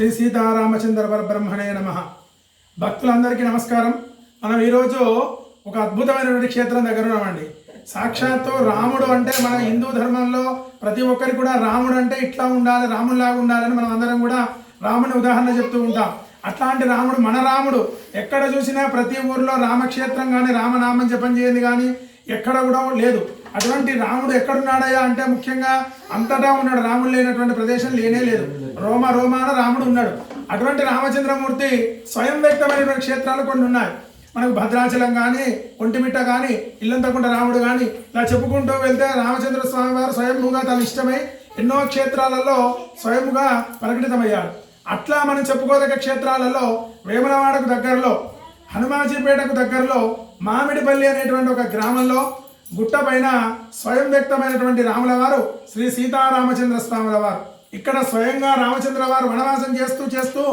శ్రీ సీతారామచంద్ర పరబ్రహ్మణే నమ. భక్తులందరికీ నమస్కారం. మనం ఈరోజు ఒక అద్భుతమైనటువంటి క్షేత్రం దగ్గర ఉన్నామండి. సాక్షాత్తు రాముడు అంటే మన హిందూ ధర్మంలో ప్రతి ఒక్కరికి కూడా రాముడు అంటే ఇట్లా ఉండాలి రాముడిలాగా ఉండాలని మనం అందరం కూడా రాముని ఉదాహరణ చెప్తూ ఉంటాం. అట్లాంటి రాముడు మన రాముడు. ఎక్కడ చూసినా ప్రతి ఊర్లో రామక్షేత్రం కానీ రామనామం జపం చేయండి కానీ ఎక్కడ కూడా లేదు. అటువంటి రాముడు ఎక్కడున్నాడయ్యా అంటే ముఖ్యంగా అంతటా ఉన్నాడు. రాముడు లేనటువంటి ప్రదేశం లేనే లేదు. రోమ రోమాన రాముడు ఉన్నాడు. అటువంటి రామచంద్రమూర్తి స్వయం వ్యక్తమైనటువంటి క్షేత్రాలు కొన్ని ఉన్నాయి. మనకు భద్రాచలం కానీ ఒంటిమిట్ట కానీ ఇల్లంతకుంట రాముడు కానీ ఇలా చెప్పుకుంటూ వెళ్తే రామచంద్ర స్వామి వారు స్వయంభూగా తన ఇష్టమై ఎన్నో క్షేత్రాలలో స్వయముగా ప్రకటితమయ్యాడు అట్లా మనం చెప్పుకోదగ్గ క్షేత్రాలలో వేములవాడకు దగ్గరలో హనుమాజీపేటకు దగ్గరలో మామిడిపల్లి అనేటువంటి ఒక గ్రామంలో గుట్ట పైన స్వయం వ్యక్తమైనటువంటి రాముల వారు శ్రీ సీతారామచంద్ర స్వాముల వారు. ఇక్కడ స్వయంగా రామచంద్ర వారు వనవాసం చేస్తూ చేస్తూ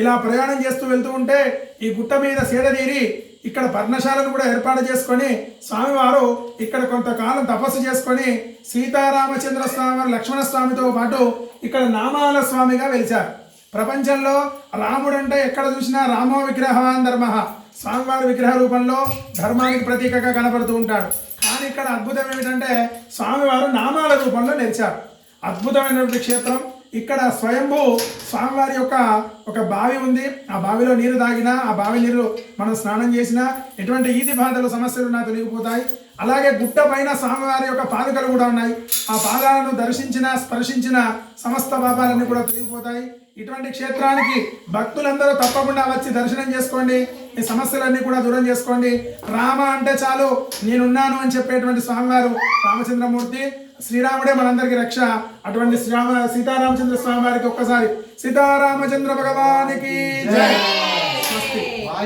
ఇలా ప్రయాణం చేస్తూ వెళ్తూ ఉంటే ఈ గుట్ట మీద సేదతీరి ఇక్కడ పర్ణశాలను కూడా ఏర్పాటు చేసుకొని స్వామివారు ఇక్కడ కొంతకాలం తపస్సు చేసుకొని సీతారామచంద్ర స్వామి లక్ష్మణ స్వామితో పాటు ఇక్కడ నామాల స్వామిగా వెలిచారు. ప్రపంచంలో రాముడంటే ఎక్కడ చూసినా రామో విగ్రహవాన్ ధర్మ. స్వామివారి విగ్రహ రూపంలో ధర్మానికి ప్రతీకగా కనపడుతూ ఉంటాడు. కానీ ఇక్కడ అద్భుతం ఏమిటంటే స్వామివారు నామాల రూపంలో నిలిచారు అద్భుతమైనటువంటి క్షేత్రం. ఇక్కడ స్వయంభూ స్వామివారి యొక్క ఒక బావి ఉంది. ఆ బావిలో నీరు తాగినా ఆ బావి నీరు మనం స్నానం చేసినా ఎటువంటి ఈతి బాధలు సమస్యలు నా తొలగిపోతాయి. అలాగే గుట్ట పైన స్వామివారి యొక్క పాదుకలు కూడా ఉన్నాయి. ఆ పాదాలను దర్శించిన స్పర్శించిన సమస్త పాపాలన్నీ కూడా తొలగిపోతాయి. ఇటువంటి క్షేత్రానికి భక్తులందరూ తప్పకుండా వచ్చి దర్శనం చేసుకోండి. మీ సమస్యలన్నీ కూడా దూరం చేసుకోండి. రామ అంటే చాలు నేనున్నాను అని చెప్పేటువంటి స్వామివారు రామచంద్రమూర్తి శ్రీరాముడే మనందరికీ రక్ష. అటువంటి శ్రీరామ సీతారామచంద్ర స్వామి వారికి ఒక్కసారి. సీతారామచంద్ర భగవానికి జై.